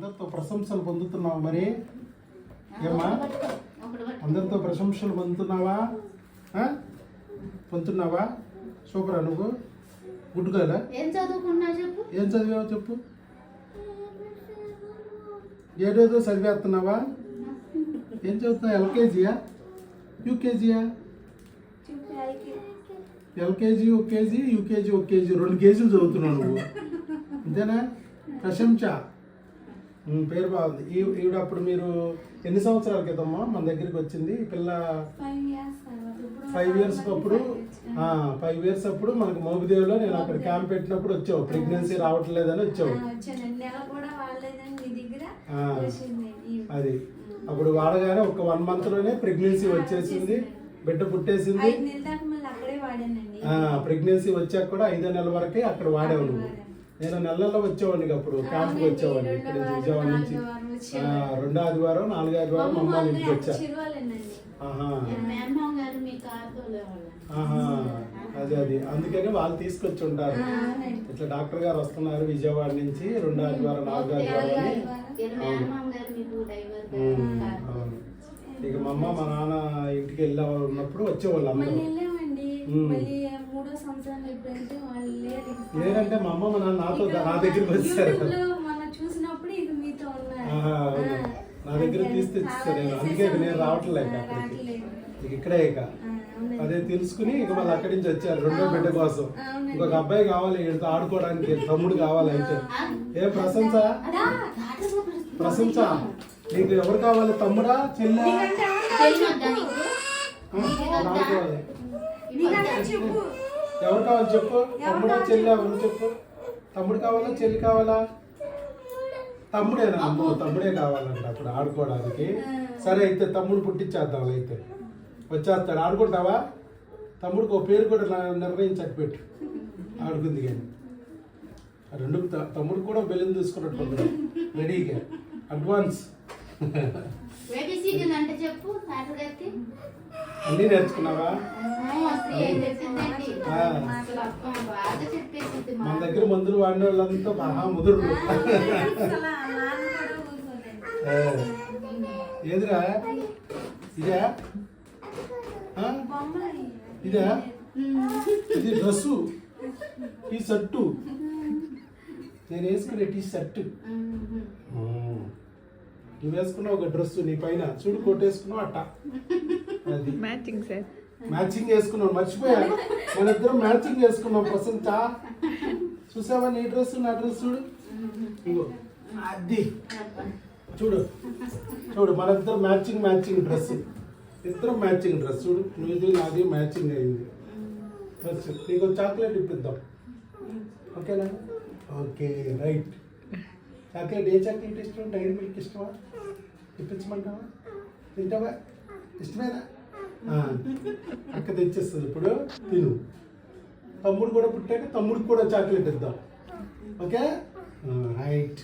అందరితో ప్రశంసలు పొందుతున్నావు మరి? ఏమ్మా? పట్టుకో. అందరితో ప్రశంసలు పొందుతున్నావా? పొందుతున్నావా? సూపరా నువ్వు? గుడ్ కదా ఏం చదివావు చెప్పు? ఏడేదో చదివేస్తున్నావా? ఏం చదువుతున్నావు? ఎల్కేజీయా యూకేజీయా ఎల్కేజీ ఒక కేజీ యూకేజీ ఒక కేజీ రెండు కేజీలు చదువుతున్నావు నువ్వు. అంతేనా? ప్రశంస. పేరు బాగుంది. ఈ ఈవిడ అప్పుడు మీరు ఎన్ని సంవత్సరాల క్రితమ్మా మన దగ్గరికి వచ్చింది? ఈ పిల్ల ఫైవ్ ఇయర్స్ అప్పుడు? ఫైవ్ ఇయర్స్ అప్పుడు మనకు మోగుదేవిలో నేను అక్కడ క్యాంప్ పెట్టినప్పుడు వచ్చావు. ప్రెగ్నెన్సీ రావట్లేదని వచ్చావు. అది. అప్పుడు వాడగానే ఒక వన్ మంత్లోనే ప్రెగ్నెన్సీ వచ్చేసింది. బిడ్డ పుట్టేసింది. ప్రెగ్నెన్సీ వచ్చాక కూడా ఐదో నెల వరకే అక్కడ వాడేవు నువ్వు. నేను నెలల్లో వచ్చేవాడిని అప్పుడు క్యాంప్కి వచ్చేవాడిని. ఇక్కడ విజయవాడ నుంచి. రెండో ఆదివారం నాలుగో ఆదివారం అమ్మ వాళ్ళ ఇంటికి వచ్చా అదే అది. అందుకని వాళ్ళు తీసుకొచ్చి ఉంటారు. ఇట్లా డాక్టర్ గారు వస్తున్నారు విజయవాడ నుంచి రెండో ఆదివారం నాలుగో ఆదివారం అవును. ఇక మా అమ్మ మా నాన్న ఇంటికి వెళ్ళా ఉన్నప్పుడు వచ్చేవాళ్ళు అందరూ. వెళ్ళామండి ఉమ్. మళ్ళీ మూడో సంవత్సరం ఎప్పుడైతే వాళ్ళు లేరు లేదంటే మా అమ్మ నాన్న నాతో నా దగ్గరికి వచ్చారు. మనం చూసినప్పుడు ఇక మీతో ఉన్నారు. నా దగ్గర తీసి నేను అందుకే నేను రావట్లేదు అక్కడికి. ఇక ఇక్కడే ఇక. అదే తెలుసుకుని ఇక మళ్ళీ అక్కడి నుంచి వచ్చారు. రెండో బిడ్డ కోసం. ఇంకొక అబ్బాయి కావాలి వీడితో ఆడుకోవడానికి తమ్ముడు కావాలి అయితే ఏ ప్రశంస? ప్రశంస. నీకు ఎవరు కావాలి తమ్ముడా చెల్లా? నీకు? చెప్పు. ఎవరు కావాలి చెప్పు? తమ్ముడా చెల్లి ఎవరు చెప్పు? తమ్ముడు కావాలా చెల్లి కావాలా? తమ్ముడేనా? అమ్మో తమ్ముడే కావాలంట అప్పుడు ఆడుకోవడానికి. సరే అయితే తమ్ముడు పుట్టించేద్దాం అయితే. వచ్చేస్తాడు. ఆడుకుంటావా? తమ్ముడికి ఒక పేరు కూడా నిర్ణయించక పెట్టు. ఆడుకుంది కానీ. రెండు తమ్ముడు కూడా బెలూన్ తీసుకున్నట్టు రెడీగా. అడ్వాన్స్. అన్నీ నేర్చుకున్నావా? మన మా దగ్గర మందులు వాడిన వాళ్ళంతా మహా ముదురు ఏదిరా? ఇదా? ఇదా? ఇది డ్రెస్సు. ఈ షర్టు. నేను వేసుకునే టీ షర్టు. నువ్వు వేసుకున్నావు ఒక డ్రెస్ నీ పైన. చూడు కోట్ వేసుకున్నావు అట్ట. అది. మ్యాచింగ్ సార్ మ్యాచింగ్ వేసుకున్నాం మర్చిపోయాను. మన ఇద్దరం మ్యాచింగ్ వేసుకున్నాం ప్రసంత చూసావా నీ డ్రెస్ నా డ్రెస్ చూడు. ఇగో అది. చూడు. చూడు మన ఇద్దరు మ్యాచింగ్ మ్యాచింగ్ డ్రెస్ ఇద్దరం మ్యాచింగ్ డ్రెస్ చూడు నువ్వు నాది మ్యాచింగ్ అయింది. డ్రెస్ నీకు చాక్లెట్ ఇప్పిద్దాం. ఓకేనా? ఓకే రైట్ చాక్లెట్ ఏ చాక్లెట్ ఇష్టం? డైరీ మిల్క్ ఇష్టమా? ఇప్పించమంటావా? తింటావా? ఇష్టమేనా? అక్క తెచ్చేస్తుంది ఇప్పుడు తిను. తమ్ముడు కూడా పుట్టాక తమ్ముడికి కూడా చాక్లెట్ ఇద్దాం. ఓకే? రైట్.